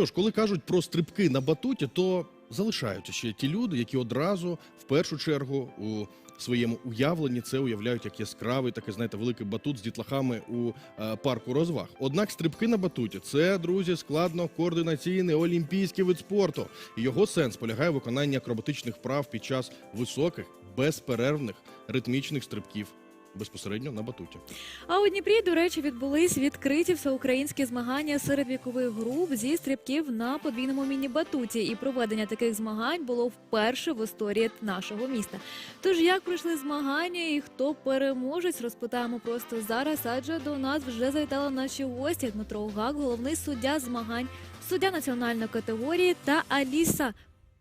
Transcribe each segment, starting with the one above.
Що ж, коли кажуть про стрибки на батуті, то залишаються ще ті люди, які одразу в першу чергу у своєму уявленні це уявляють як яскравий, такий, знаєте, великий батут з дітлахами у е, парку розваг. Однак стрибки на батуті це, друзі, складно координаційний олімпійський вид спорту. Його сенс полягає в виконанні акробатичних вправ під час високих, безперервних ритмічних стрибків безпосередньо на батуті. А у Дніпрі, до речі, відбулись відкриті всеукраїнські змагання серед вікових груп зі стрибків на подвійному міні-батуті. І проведення таких змагань було вперше в історії нашого міста. Тож як пройшли змагання і хто переможець, розпитаємо просто зараз. Адже до нас вже завітали наші гості Дмитро Гак, головний суддя змагань, суддя національної категорії та Аліса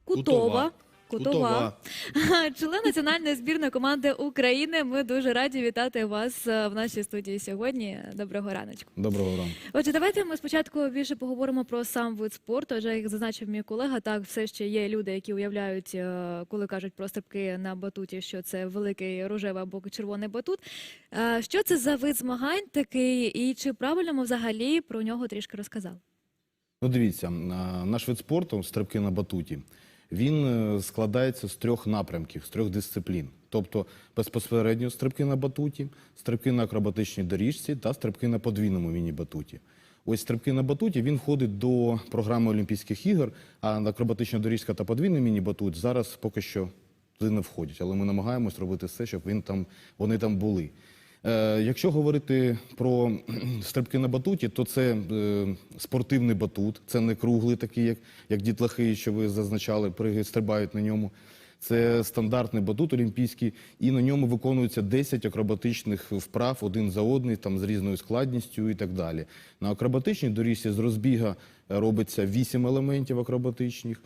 Кутова. Кутова. член національної збірної команди України. Ми дуже раді вітати вас е, в нашій студії сьогодні. Доброго раночку. Доброго ранку. Отже, давайте ми спочатку більше поговоримо про сам вид спорту. Адже як зазначив мій колега, так все ще є люди, які уявляють, е, коли кажуть про стрибки на батуті, що це великий рожевий або червоний батут. Е, Що це за вид змагань такий, і чи правильно ми взагалі про нього трішки розказали? Ну, дивіться, наш вид спорту стрибки на батуті. Він е, складається з трьох напрямків, з трьох дисциплін. Тобто безпосередньо стрибки на батуті, стрибки на акробатичній доріжці та стрибки на подвійному міні-батуті. Ось стрибки на батуті він входить до програми Олімпійських ігор, а акробатична доріжка та подвійний міні-батут зараз поки що туди не входять. Але ми намагаємось робити все, щоб він там, вони там були. Е, якщо говорити про стрибки на батуті, то це е, спортивний батут, це не круглий, такий, як, як дітлахи, що ви зазначали, стрибають на ньому. Це стандартний батут олімпійський, і на ньому виконується 10 акробатичних вправ один за одний, там з різною складністю і так далі. На акробатичній доріжці з розбіга робиться 8 елементів акробатичних.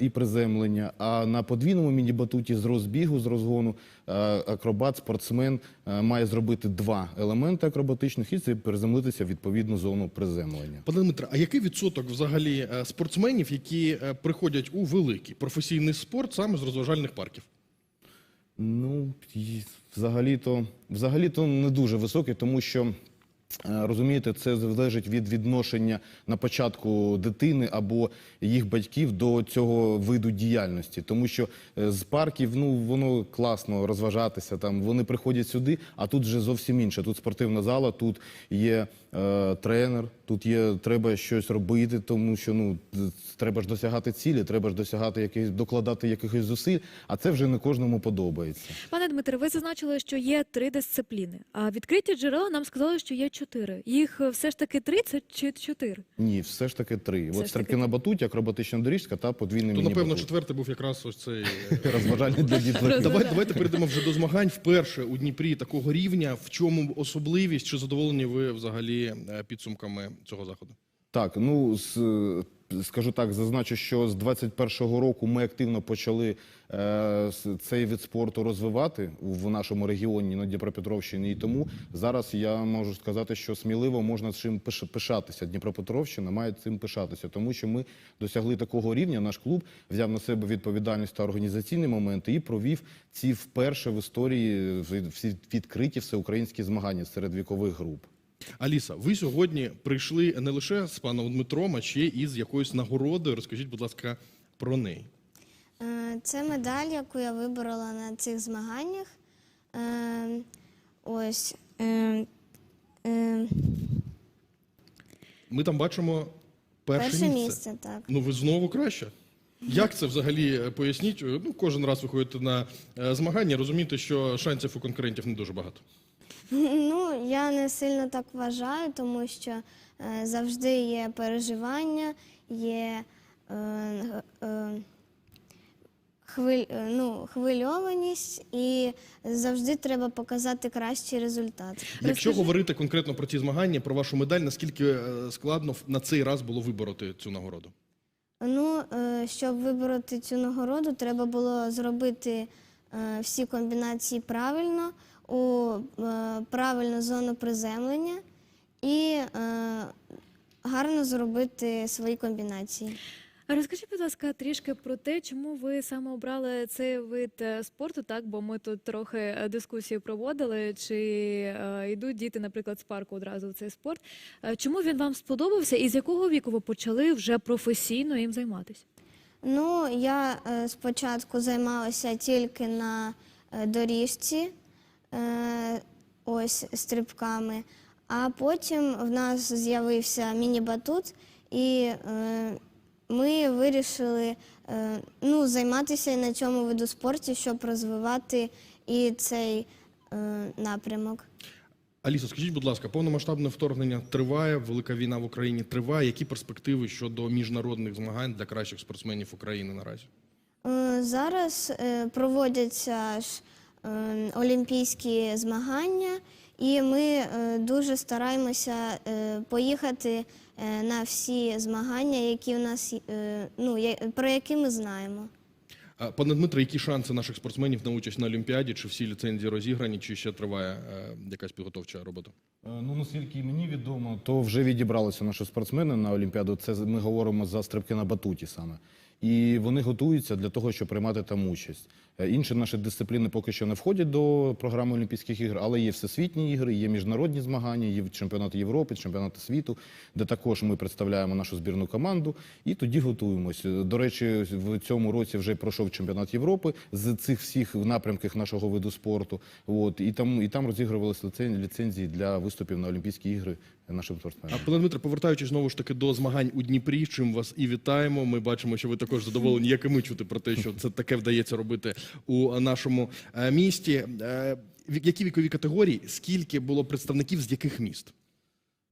І приземлення. А на подвійному міні-батуті з розбігу, з розгону, е, акробат, спортсмен е, має зробити два елементи акробатичних і це приземлитися в відповідну зону приземлення. Пане Дмитре, а який відсоток взагалі е, спортсменів, які приходять у великий професійний спорт саме з розважальних парків? Ну, взагалі-то, взагалі-то не дуже високий, тому що. Е, Розумієте, це залежить від відношення на початку дитини або їх батьків до цього виду діяльності. Тому що е, з парків ну воно класно розважатися. Там вони приходять сюди, а тут вже зовсім інше. Тут спортивна зала, тут є е, тренер, тут є треба щось робити, тому що ну треба ж досягати цілі, треба ж досягати якихось докладати якихось зусиль. А це вже не кожному подобається. Пане Дмитре, ви зазначили, що є три дисципліни. А відкриті джерела нам сказали, що є чотири. Їх е, все ж таки 30 чи чотири? Ні, все ж таки три. Все От ж стрибки таки на батуті, акробатична доріжка та подвійний То, напевно, міні-батут. четвертий був якраз ось цей. е, розважальні для дітей. Давай, давайте перейдемо вже до змагань вперше у Дніпрі такого рівня. В чому особливість? Чи задоволені ви взагалі е, підсумками цього заходу? Так, ну з, е, скажу так, зазначу, що з 21-го року ми активно почали е, цей вид спорту розвивати в нашому регіоні на Дніпропетровщині. І тому зараз я можу сказати, що сміливо можна пиш- пишатися. Дніпропетровщина має цим пишатися, тому що ми досягли такого рівня. Наш клуб взяв на себе відповідальність та організаційні моменти і провів ці вперше в історії всі відкриті всеукраїнські змагання серед вікових груп. Аліса, ви сьогодні прийшли не лише з паном Дмитром, а ще і з якоюсь нагородою. Розкажіть, будь ласка, про неї. Е, Це медаль, яку я виборола на цих змаганнях. Е, Ось. е, Ми там бачимо перше, Перше місце. місце, так. Ну ви знову краще. Як це взагалі поясніть? Ну, кожен раз ви ходите на змагання, розумієте, що шансів у конкурентів не дуже багато. Ну, я не сильно так вважаю, тому що е, завжди є переживання, є е, е, хвиль, е, ну, хвильованість і завжди треба показати кращий результат. Якщо говорити конкретно про ці змагання, про вашу медаль, наскільки е, складно на цей раз було вибороти цю нагороду? Ну, е, щоб вибороти цю нагороду, треба було зробити е, всі комбінації правильно, у е, правильну зону приземлення і е, гарно зробити свої комбінації. Розкажіть, будь ласка, трішки про те, чому ви саме обрали цей вид е, спорту, так? Бо ми тут трохи дискусію проводили, чи е, йдуть діти, наприклад, з парку одразу в цей спорт. Чому він вам сподобався і з якого віку ви почали вже професійно їм займатися? Ну, я е, спочатку займалася тільки на доріжці, ось стрибками, а потім в нас з'явився міні-батут, і е, ми вирішили е, ну, займатися на цьому виду спорту, щоб розвивати і цей е, напрямок. Алісо, скажіть, будь ласка, повномасштабне вторгнення триває, велика війна в Україні триває. Які перспективи щодо міжнародних змагань для кращих спортсменів України наразі? Е, Зараз е, проводяться ж е, олімпійські змагання, і ми е, дуже стараємося е, поїхати е, на всі змагання, які в нас ну, я- про які ми знаємо. Пане Дмитро, які шанси наших спортсменів на участь на Олімпіаді? Чи всі ліцензії розіграні, чи ще триває якась підготовча робота? Ну, наскільки мені відомо, то вже відібралися наші спортсмени на Олімпіаду. Це ми говоримо за стрибки на батуті саме. І вони готуються для того, щоб приймати там участь. Е, Інші наші дисципліни поки що не входять до програми Олімпійських ігор, але є всесвітні ігри, є міжнародні змагання, є чемпіонати Європи, чемпіонати світу, де також ми представляємо нашу збірну команду і тоді готуємося. До речі, в цьому році вже пройшов чемпіонат Європи з цих всіх напрямків нашого виду спорту. От і там і там розігрувалися ліцен- ліцензії для виступів на Олімпійські ігри нашим А спортсменам. пане Дмитро, повертаючись знову ж таки до змагань у Дніпрі, чим вас і вітаємо. Ми бачимо, що ви також задоволені, як і ми чути про те, що це таке вдається робити у нашому е, місті. Е, Які вікові категорії? Скільки було представників з яких міст?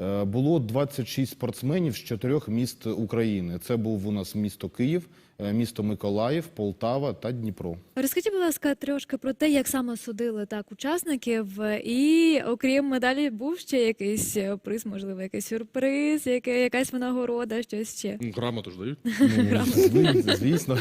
Е, Було 26 спортсменів з чотирьох міст України. Це був у нас місто Київ, е, місто Миколаїв, Полтава та Дніпро. Розкажіть, будь ласка, трошки про те, як саме судили так учасників, і окрім медалі, був ще якийсь е, приз, можливо, якийсь сюрприз, яке, якась винагорода, щось ще. Ну, Грамоту ж дають. Ну, звісно.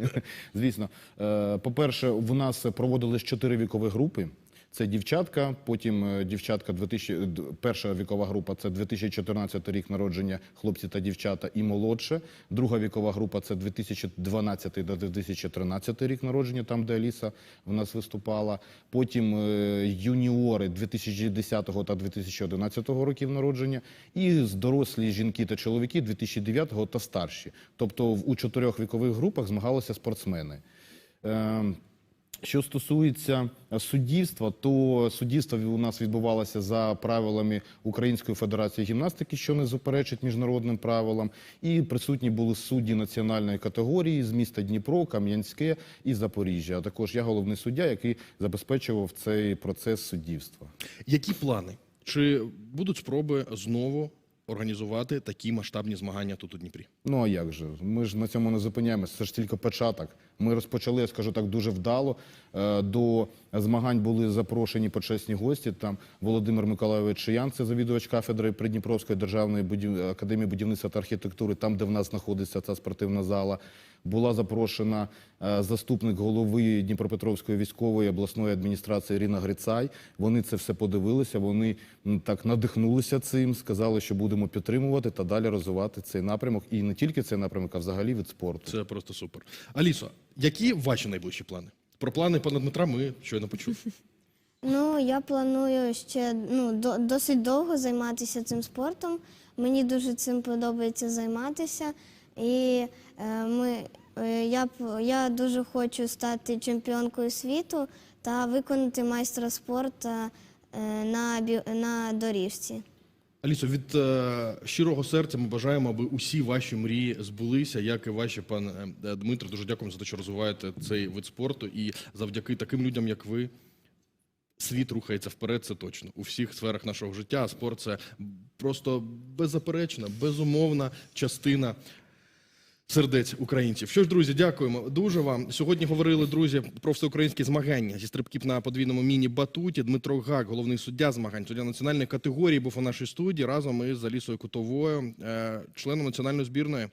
звісно. Е, По-перше, в нас проводились чотири вікові групи. Це дівчатка, потім е, дівчатка 2000, перша вікова група це 2014 рік народження хлопці та дівчата і молодше. Друга вікова група це 2012 до 2013 рік народження, там де Аліса в нас виступала. Потім е, юніори 2010 та 2011 років народження, і дорослі жінки та чоловіки 2009 та старші. Тобто у чотирьох вікових групах змагалися спортсмени. Що стосується суддівства, то суддівство у нас відбувалося за правилами Української федерації гімнастики, що не суперечить міжнародним правилам. І присутні були судді національної категорії з міста Дніпро, Кам'янське і Запоріжжя. А також я головний суддя, який забезпечував цей процес суддівства. Які плани? Чи будуть спроби знову організувати такі масштабні змагання тут у Дніпрі? Ну а як же? Ми ж на цьому не зупиняємося. Це ж тільки початок. Ми розпочали, я скажу так, дуже вдало. Е, До змагань були запрошені почесні гості. Там Володимир Миколайович Шиян, це завідувач кафедри Придніпровської державної академії будівництва та архітектури, там, де в нас знаходиться ця спортивна зала. Була запрошена е, заступник голови Дніпропетровської військової обласної адміністрації Ірина Грицай. Вони це все подивилися. Вони так надихнулися цим, сказали, що будемо підтримувати та далі розвивати цей напрямок. І не тільки цей напрямок, а взагалі від спорту. Це просто супер. Алісо, які ваші найближчі плани? Про плани пана Дмитра ми щойно почули. Ну, я планую ще ну, до, досить довго займатися цим спортом. Мені дуже цим подобається займатися. І е, ми, е, я, я дуже хочу стати чемпіонкою світу та виконати майстра спорту е, на, на доріжці. Алісо, від е, щирого серця ми бажаємо, аби усі ваші мрії збулися, як і ваші, пан е, Дмитро. Дуже дякуємо за те, що розвиваєте цей вид спорту. І завдяки таким людям, як ви, світ рухається вперед, це точно у всіх сферах нашого життя. Спорт це просто беззаперечна, безумовна частина. Сердець українців. Що ж, друзі, дякуємо дуже вам. Сьогодні говорили друзі про всеукраїнські змагання зі стрибків на подвійному міні-батуті. Дмитро Гак, головний суддя змагань, суддя національної категорії, був у нашій студії разом із Алісою Кутовою, е, членом національної збірної